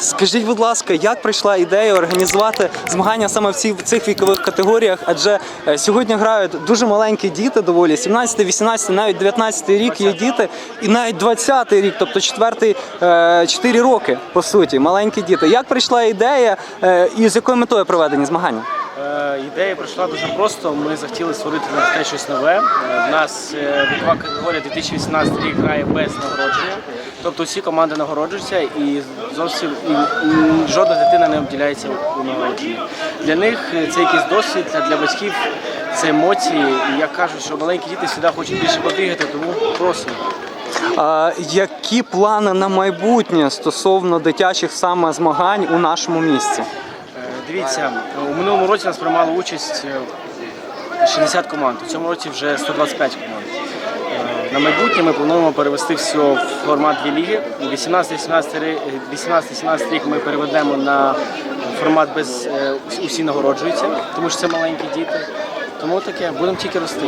Скажіть, будь ласка, як прийшла ідея організувати змагання саме в цих вікових категоріях? Адже е, сьогодні грають дуже маленькі діти, доволі 17, 18, навіть 19 рік є діти, і навіть 20 рік, тобто четвертий, е, 4 роки по суті, маленькі діти. Як прийшла ідея е, і з якою метою проведені змагання? Е, Ідея пройшла дуже просто. Ми захотіли створити для дітей щось нове. Е, В нас е, вікова категорія 2018 рік грає без нагородження. Тобто всі команди нагороджуються і зовсім і, жодна дитина не обділяється у нагородженні. Для них е, це якийсь досвід, а для батьків це емоції. І як кажуть, що маленькі діти завжди хочуть більше побігати, тому просимо. А які плани на майбутнє стосовно дитячих саме змагань у нашому місті? Е, Дивіться, у минулому році нас приймало участь е, 60 команд. У цьому році вже 125 команд. На майбутнє ми плануємо перевести все в формат дві ліги. 18-17 рік ми переведемо на формат без е, усі нагороджуються, тому що це маленькі діти. Тому таке будемо тільки рости.